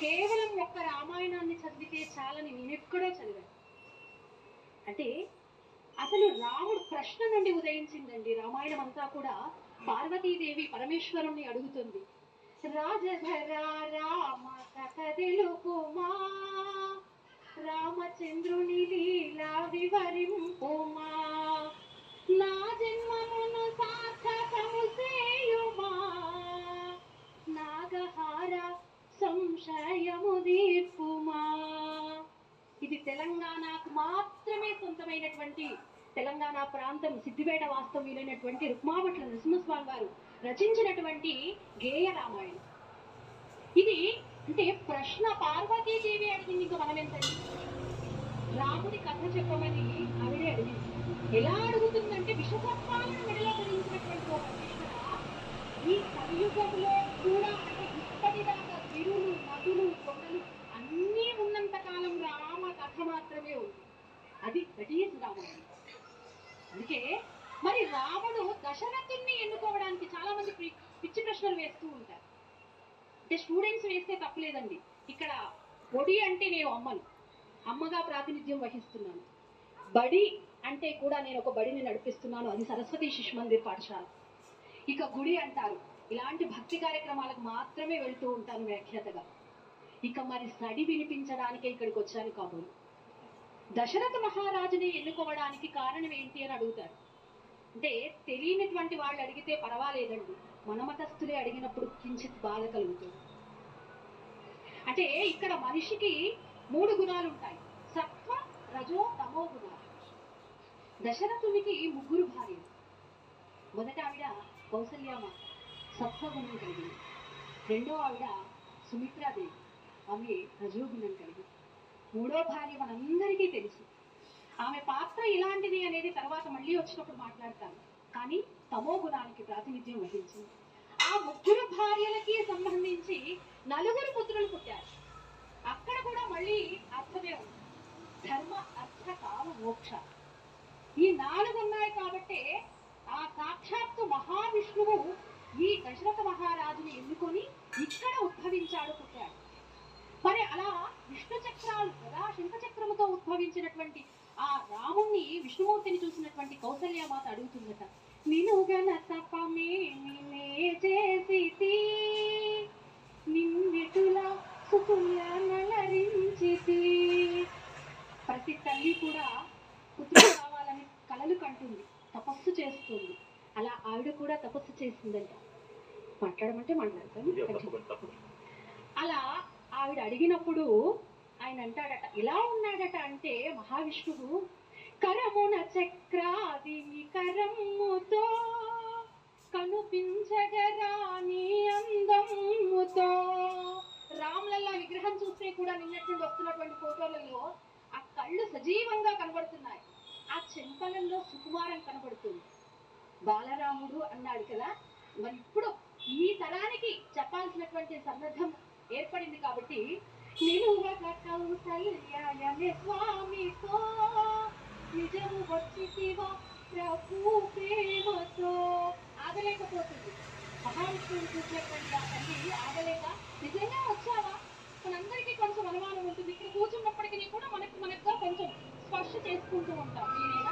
కేవలం ఒక్క రామాయణాన్ని చదివితే చాలని నేను ఎక్కడో చదివాను. అంటే అసలు రాముడు ప్రశ్న నుండి ఉదయించిందండి. రామాయణం అంతా కూడా పార్వతీదేవి పరమేశ్వరుణ్ణి అడుగుతుంది. రాజధరా సంశయము దీర్పుమా ఇది తెలంగాణకు మాత్రమే సొంతమైనటువంటి తెలంగాణ ప్రాంతం సిద్దిపేట వాస్తవ్యులైనటువంటి రుక్మాభట్ల నరసింహస్వామి వారు రచించినటువంటి గేయ రామాయణం. ఇది అంటే ప్రశ్న పార్వతీదేవి అడిగింది ఇంకా మనం ఎంతండి రాముడి కథ చెప్పమని ఆవిడే అడిగింది. ఎలా అడుగుతుందంటే విషసత్వాలను మెడలో ధరించినటువంటి ఒక కృష్ణ ఈ కలియుగంలో అది అందుకే మరి రాముడు దశరథుణ్ణి ఎన్నుకోవడానికి చాలా మంది పిచ్చి ప్రశ్నలు వేస్తూ ఉంటారు. అంటే స్టూడెంట్స్ వేస్తే తప్పలేదండి. ఇక్కడ ఒడి అంటే నేను అమ్మను. అమ్మగా ప్రాతినిధ్యం వహిస్తున్నాను. బడి అంటే కూడా నేను ఒక బడిని నడిపిస్తున్నాను. అది సరస్వతి శిశు మందిర్ పాఠశాల. ఇక గుడి అంటారు. ఇలాంటి భక్తి కార్యక్రమాలకు మాత్రమే వెళ్తూ ఉంటాను వ్యాఖ్యాతగా. ఇక మరి సడి వినిపించడానికే ఇక్కడికి వచ్చాను కాబోలు. దశరథ మహారాజుని ఎన్నుకోవడానికి కారణం ఏంటి అని అడుగుతారు. అంటే తెలియనటువంటి వాళ్ళు అడిగితే పర్వాలేదండి. మనమతస్థులే అడిగినప్పుడు కించిత్ బాధ కలుగుతుంది. అంటే ఇక్కడ మనిషికి మూడు గుణాలు ఉంటాయి. సత్వ రజో తమో గుణాలు. దశరథునికి ముగ్గురు భార్యలు. మొదట ఆవిడ కౌసల్యామ సత్వగుణం కలిగింది. రెండో ఆవిడ సుమిత్రాదేవి. ఆమె రజోగుణం కలిగింది. మూడో భార్య మనందరికీ తెలుసు. ఆమె పాత్ర ఇలాంటిది అనేది తర్వాత మళ్ళీ వచ్చినప్పుడు మాట్లాడతాను. కానీ తమో గుణానికి ప్రాతినిధ్యం వహించింది. ఆ ముగ్గురు భార్యలకి సంబంధించి నలుగురు పుత్రులు పుట్టారు. అక్కడ కూడా మళ్ళీ అర్థమే ఉంది. ధర్మ అర్థ కామ మోక్ష. ఈ నాలుగు ఉన్నాయి కాబట్టే ఆ సాక్షాత్తు మహావిష్ణువు ఈ దశరథ మహారాజుని ఎన్నుకొని ఇక్కడ ఉద్భవించాడు పుట్టాడు. మరి అలా చక్రముతో ఉద్భవించినటువంటి ఆ రాముణ్ణి విష్ణుమూర్తిని చూసినటువంటి కౌసల్యమాత అడుగుతుందట నిను గన తపమేమి నిన్నెటులా సుతుల్య నలరించితి. ప్రతి తల్లి కూడా పుత్రుడు కావాలని కలలు కంటుంది తపస్సు చేస్తుంది. అలా ఆవిడ కూడా తపస్సు చేసిందంట. మాట్లాడమంటే మాట్లాడతాను అలా ఆవిడ అడిగినప్పుడు ఆయన అంటాడట ఎలా ఉన్నాడట అంటే మహావిష్ణువు కరమున చక్రాది కరముతో కనుపించగరాని అందముతో రాములల్లా విగ్రహం చూస్తే కూడా నిన్నటి నుండి వస్తున్నటువంటి ఫోటోలలో ఆ కళ్ళు సజీవంగా కనబడుతున్నాయి. ఆ చెంపలలో సుకుమారం కనబడుతుంది. బాలరాముడు అన్నాడు కదా మరి ఇప్పుడు ఈ తరానికి చెప్పాల్సినటువంటి సందర్భం ఏర్పడింది కాబట్టి నిలువగ కౌసల్యాయనే స్వామితో నిజము వచ్చితివా ప్రభు ప్రేమతో ఆగలేకపోతుంది మహావిష్ణువు చూసినటువంటి ఆ తల్లి ఆగలేక నిజంగా